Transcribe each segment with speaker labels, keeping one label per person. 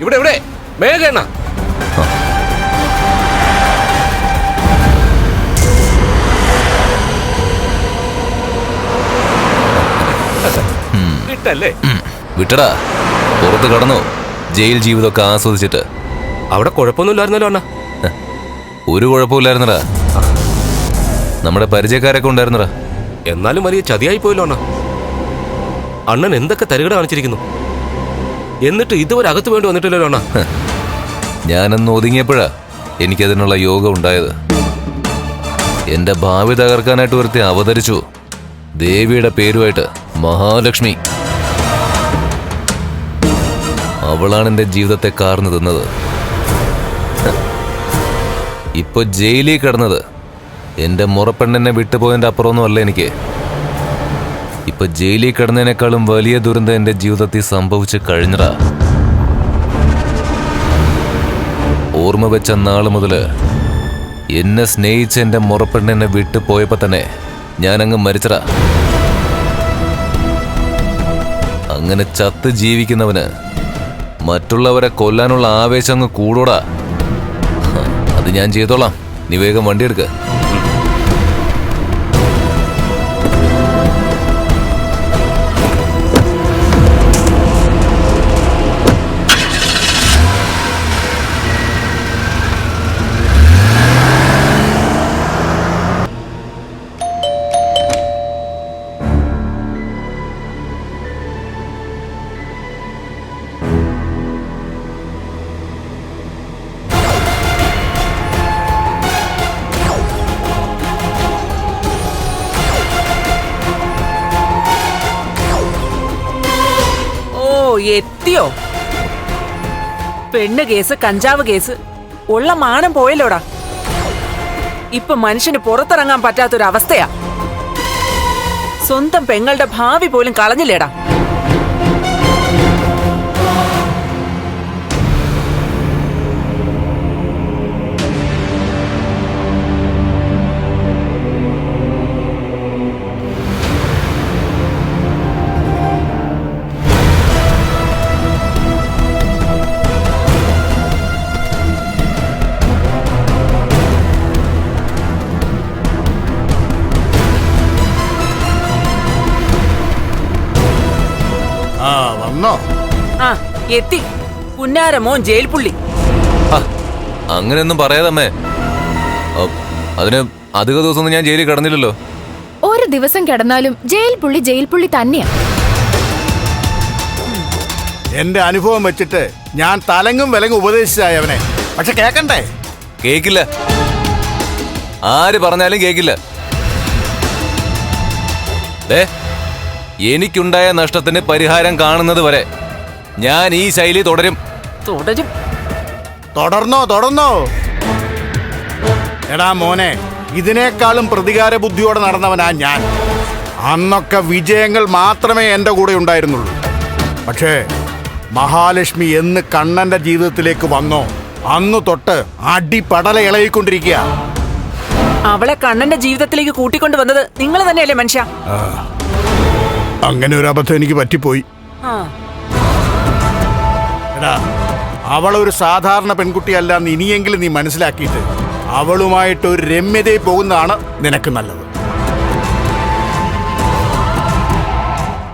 Speaker 1: ഇവിടെ ഇവിടെ. മേഘണ്ണ.
Speaker 2: ഉം, വിട്ടടാ. പുറത്ത് കടന്നു. ജയിൽ ജീവിതമൊക്കെ ആസ്വദിച്ചിട്ട്.
Speaker 1: അവിടെ കുഴപ്പമൊന്നുമില്ലായിരുന്നല്ലോ അണ്ണ.
Speaker 2: ഒരു കുഴപ്പമില്ലായിരുന്നടാ നമ്മുടെ പരിചയക്കാരൊക്കെ ഉണ്ടായിരുന്നടാ.
Speaker 1: എന്നാലും വലിയ ചതിയായി പോയല്ലോ അണ്ണ. അണ്ണൻ എന്തൊക്കെ തരികട കാണിച്ചിരിക്കുന്നു? എന്നിട്ട് ഇതുവരെ അകത്ത് വേണ്ടി വന്നിട്ടില്ലല്ലോ അണ്ണ.
Speaker 2: ഞാനന്ന് ഒതുങ്ങിയപ്പോഴാ എനിക്കതിനുള്ള യോഗം ഉണ്ടായത്. എന്റെ ഭാവി തകർക്കാനായിട്ട് ഒരുത്തി അവതരിച്ചു. ദേവിയുടെ പേരുമായിട്ട് മഹാലക്ഷ്മി. അവളാണ് എന്റെ ജീവിതത്തെ കാർന്നു തിന്നത്. ഇപ്പൊ ജയിലിൽ കിടന്നത്. എന്റെ മുറപ്പെണ്ണെന്നെ വിട്ടുപോയതിന്റെ അപ്പുറമൊന്നും അല്ല എനിക്ക്. ഇപ്പൊ ജയിലിൽ കിടന്നതിനേക്കാളും വലിയ ദുരന്തം എന്റെ ജീവിതത്തിൽ സംഭവിച്ചു കഴിഞ്ഞടാ ഓർമ്മ വെച്ച നാൾ മുതൽ എന്നെ സ്നേഹിച്ച എന്റെ മുറപ്പെണ്ണെന്നെ വിട്ടു പോയപ്പോ തന്നെ ഞാനങ്ങ് മരിച്ചടാ അങ്ങനെ ചത്ത് ജീവിക്കുന്നവന് മറ്റുള്ളവരെ കൊല്ലാനുള്ള ആവേശം അങ്ങ് കൂടോടാ. അത് ഞാൻ ചെയ്തോളാം. നീ വേഗം വണ്ടി
Speaker 3: ഓ എത്തിയോ പെണ്ണ് കേസ് കഞ്ചാവ് കേസ് ഉള്ള മാനം പോയല്ലോടാ. ഇപ്പൊ മനുഷ്യന് പുറത്തിറങ്ങാൻ പറ്റാത്തൊരവസ്ഥയാ. സ്വന്തം പെങ്ങളുടെ ഭാവി പോലും കളഞ്ഞില്ലേടാ.
Speaker 4: വന്നോ?
Speaker 3: ആ എത്തി. പുന്നാരമോൻ ജയിൽ പുള്ളി.
Speaker 2: അങ്ങനെയൊന്നും പറയാതമ്മേ. അതിന് അധിക ദിവസമൊന്നും ഞാൻ ജയിലിൽ കിടന്നില്ലല്ലോ.
Speaker 5: ഒരു ദിവസം കിടന്നാലും ജയിൽ പുള്ളി ജയിൽ പുള്ളി തന്നെയാ.
Speaker 4: എന്റെ അനുഭവം വെച്ചിട്ട് ഞാൻ തലങ്ങും വിലങ്ങും ഉപദേശിച്ചായി അവനെ. പക്ഷെ കേക്കണ്ടേ?
Speaker 2: കേക്കില്ല. ആര് പറഞ്ഞാലും കേക്കില്ല. ദേ, എനിക്കുണ്ടായ നഷ്ടത്തിന് പരിഹാരം കാണുന്നത് വരെ ഞാൻ ഈ ശൈലി തുടരും.
Speaker 3: തുടരും.
Speaker 4: തുടർന്നോ തുടർന്നോ? എടാ മോനെ ഇതിനേക്കാളും പ്രതികാര ബുദ്ധിയോടെ നടന്നവനാ ഞാൻ. അന്നൊക്കെ വിജയങ്ങൾ മാത്രമേ എന്റെ കൂടെ ഉണ്ടായിരുന്നുള്ളൂ. പക്ഷേ മഹാലക്ഷ്മി എന്ന് കണ്ണന്റെ ജീവിതത്തിലേക്ക് വന്നോ അന്ന് തൊട്ട് അടിപടല ഇളകിക്കൊണ്ടിരിക്കുക.
Speaker 3: അവളെ കണ്ണന്റെ ജീവിതത്തിലേക്ക് കൂട്ടിക്കൊണ്ടു വന്നത് നിങ്ങൾ തന്നെയല്ലേ മനുഷ്യ?
Speaker 4: അങ്ങനെ ഒരു അബദ്ധം എനിക്ക് പറ്റിപ്പോയി.
Speaker 3: ആ.
Speaker 4: അവൾ അവളൊരു സാധാരണ പെൺകുട്ടിയല്ല എന്ന് ഇനിയെങ്കിലും നീ മനസ്സിലാക്കിയിട്ട് അവളുമായിട്ട് ഒരു രമ്യതയിൽ പോകുന്നതാണ് നിനക്ക് നല്ലത്.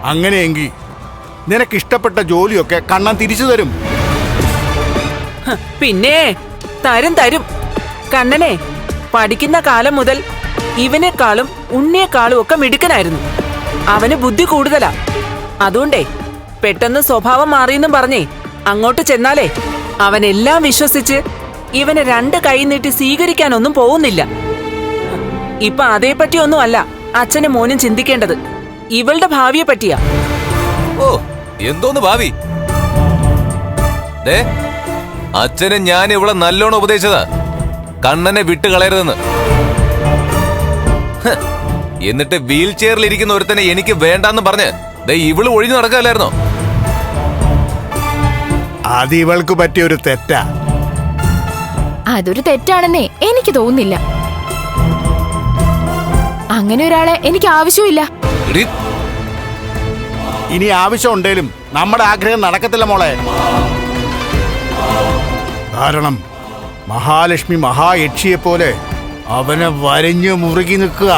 Speaker 4: അങ്ങനെയെങ്കിൽ നിനക്ക് ഇഷ്ടപ്പെട്ട ജോലിയൊക്കെ കണ്ണൻ തിരിച്ചു തരും.
Speaker 3: പിന്നെ തരും തരും. കണ്ണനെ പഠിക്കുന്ന കാലം മുതൽ ഇവനേക്കാളും ഉണ്ണിയെക്കാളും ഒക്കെ മിടുക്കനായിരുന്നു. അവന് ബുദ്ധി കൂടുതലാ. അതുകൊണ്ടേ പെട്ടെന്ന് സ്വഭാവം മാറിയെന്നും പറഞ്ഞേ. അങ്ങോട്ട് ചെന്നാലേ അവനെല്ലാം വിശ്വസിച്ച് ഇവനെ രണ്ട് കൈ നീട്ടി സ്വീകരിക്കാനൊന്നും പോകുന്നില്ല. ഇപ്പൊ അതേപ്പറ്റി ഒന്നും അല്ല അച്ഛനും മോനും ചിന്തിക്കേണ്ടത്. ഇവളുടെ ഭാവിയെ പറ്റിയാ.
Speaker 2: ഓ എന്തോന്ന് ഭാവി? അച്ഛന് ഞാൻ ഇവിടെ നല്ലോണം ഉപദേശിച്ചതാ. കണ്ണനെ വിട്ട് കളയരുതെന്ന് ഹ്, എന്നിട്ട് വീൽ ചെയറിൽ ഇരിക്കുന്ന ഒരുത്തനെ എനിക്ക് വേണ്ടാന്ന് പറഞ്ഞ് ദേ ഇവൾ ഒഴിഞ്ഞു നടക്കാല്ലായിരുന്നോ
Speaker 4: അത് ഇവൾക്ക് പറ്റിയ ഒരു തെറ്റാ.
Speaker 5: അതൊരു തെറ്റാണെന്നേ എനിക്ക് തോന്നുന്നില്ല. അങ്ങനെ ഒരാളെ എനിക്ക് ആവശ്യമില്ല.
Speaker 2: എടീ,
Speaker 4: ഇനി ആവശ്യം ഉണ്ടേലും നമ്മുടെ ആഗ്രഹം നടക്കത്തില്ല മോളെ. കാരണം മഹാലക്ഷ്മി മഹായക്ഷിയെ പോലെ അവനെ വരഞ്ഞു മുറുകി നിൽക്കുക.